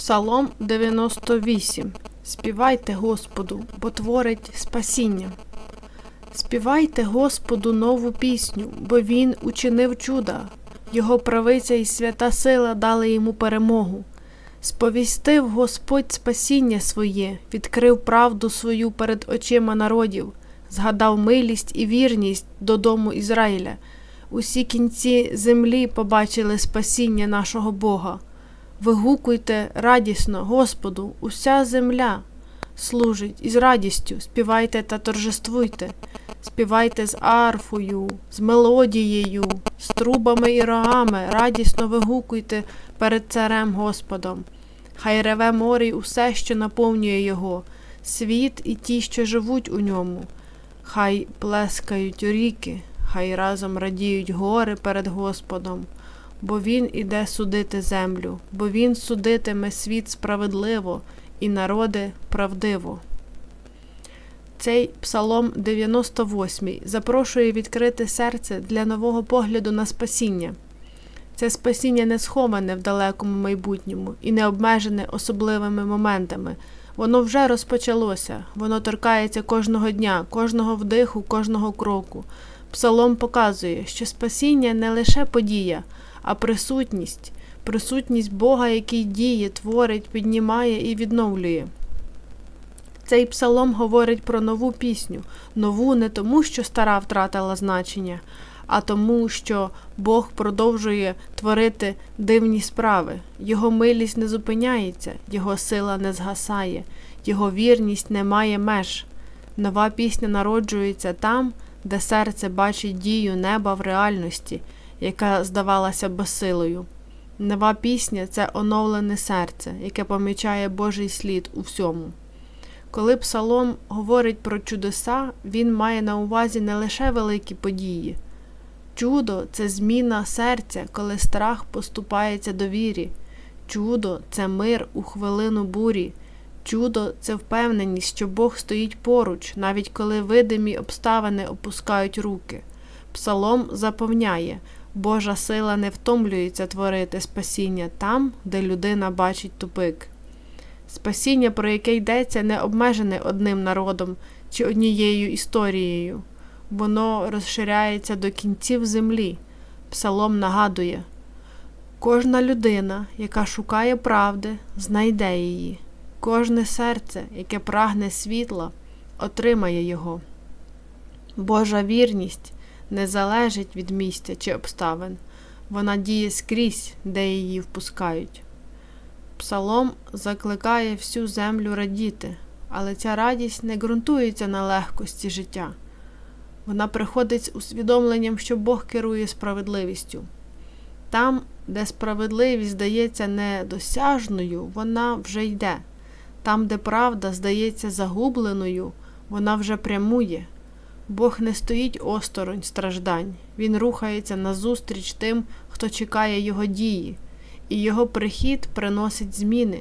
Псалом 98. Співайте Господу, бо творить спасіння. Співайте Господу нову пісню, бо Він учинив чуда. Його правиця і свята сила дали йому перемогу. Сповістив Господь спасіння своє, відкрив правду свою перед очима народів, згадав милість і вірність додому Ізраїля. Усі кінці землі побачили спасіння нашого Бога. Вигукуйте радісно, Господу, уся земля служить із радістю, співайте та торжествуйте, співайте з арфою, з мелодією, з трубами і рогами, радісно вигукуйте перед царем Господом. Хай реве море й усе, що наповнює його, світ і ті, що живуть у ньому, хай плескають ріки, хай разом радіють гори перед Господом бо він іде судити землю, бо він судитиме світ справедливо і народи правдиво. Цей псалом 98 запрошує відкрити серце для нового погляду на спасіння. Це спасіння не сховане в далекому майбутньому і не обмежене особливими моментами. Воно вже розпочалося, воно торкається кожного дня, кожного вдиху, кожного кроку. Псалом показує, що спасіння не лише подія, а присутність, присутність Бога, який діє, творить, піднімає і відновлює. Цей псалом говорить про нову пісню, нову не тому, що стара втратила значення, а тому, що Бог продовжує творити дивні справи, Його милість не зупиняється, Його сила не згасає, Його вірність не має меж. Нова пісня народжується там, де серце бачить дію неба в реальності яка здавалася безсилою. Нова пісня це оновлене серце, яке помічає Божий слід у всьому. Коли псалом говорить про чудеса, він має на увазі не лише великі події. Чудо це зміна серця, коли страх поступається довірі. Чудо це мир у хвилину бурі. Чудо це впевненість, що Бог стоїть поруч, навіть коли видимі обставини опускають руки. Псалом заповняє Божа сила не втомлюється творити спасіння там, де людина бачить тупик. Спасіння, про яке йдеться, не обмежене одним народом чи однією історією, воно розширяється до кінців землі. Псалом нагадує кожна людина, яка шукає правди, знайде її, кожне серце, яке прагне світла, отримає його. Божа вірність не залежить від місця чи обставин, вона діє скрізь, де її впускають. Псалом закликає всю землю радіти, але ця радість не ґрунтується на легкості життя. Вона приходить з усвідомленням, що Бог керує справедливістю. Там, де справедливість здається недосяжною, вона вже йде. Там, де правда здається загубленою, вона вже прямує. Бог не стоїть осторонь страждань, Він рухається назустріч тим, хто чекає Його дії, і Його прихід приносить зміни.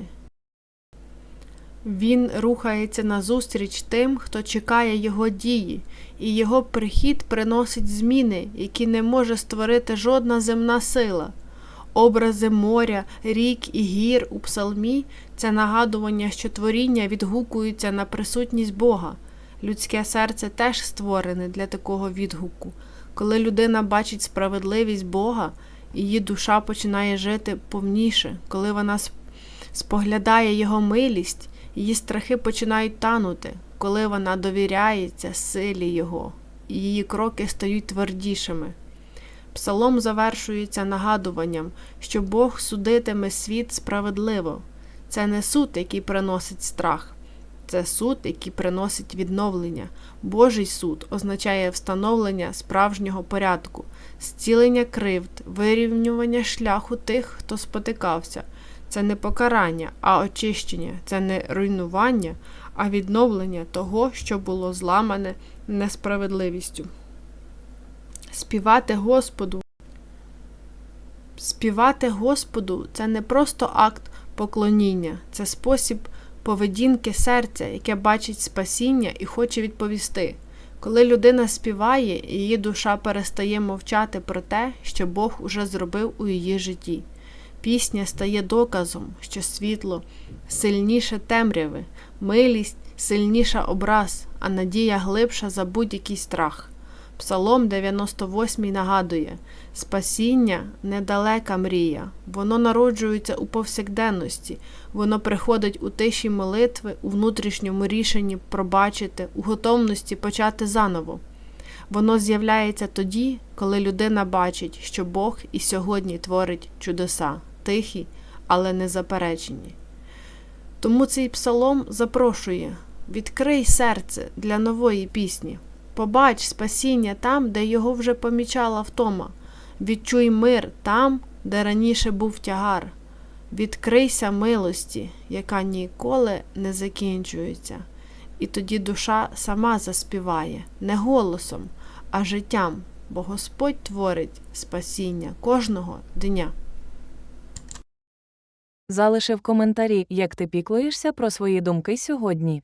Він рухається назустріч тим, хто чекає Його дії, і Його прихід приносить зміни, які не може створити жодна земна сила. Образи моря, рік і гір у псалмі це нагадування, що творіння відгукуються на присутність Бога. Людське серце теж створене для такого відгуку. Коли людина бачить справедливість Бога, її душа починає жити повніше, коли вона споглядає Його милість, її страхи починають танути, коли вона довіряється силі Його, її кроки стають твердішими. Псалом завершується нагадуванням, що Бог судитиме світ справедливо. Це не суд, який приносить страх. Це суд, який приносить відновлення. Божий суд означає встановлення справжнього порядку, зцілення кривд, вирівнювання шляху тих, хто спотикався. Це не покарання, а очищення, це не руйнування, а відновлення того, що було зламане несправедливістю. Співати Господу. Співати Господу це не просто акт поклоніння, це спосіб поведінки серця, яке бачить спасіння і хоче відповісти. Коли людина співає, її душа перестає мовчати про те, що Бог уже зробив у її житті. Пісня стає доказом, що світло сильніше темряви, милість сильніша образ, а надія глибша за будь-який страх. Псалом 98 нагадує: спасіння недалека мрія, воно народжується у повсякденності, воно приходить у тиші молитви, у внутрішньому рішенні пробачити, у готовності почати заново. Воно з'являється тоді, коли людина бачить, що Бог і сьогодні творить чудеса, тихі, але незаперечені. Тому цей псалом запрошує: відкрий серце для нової пісні. Побач спасіння там, де його вже помічала втома. Відчуй мир там, де раніше був тягар. Відкрийся милості, яка ніколи не закінчується. І тоді душа сама заспіває не голосом, а життям, бо Господь творить спасіння кожного дня. Залиши в коментарі, як ти піклуєшся про свої думки сьогодні.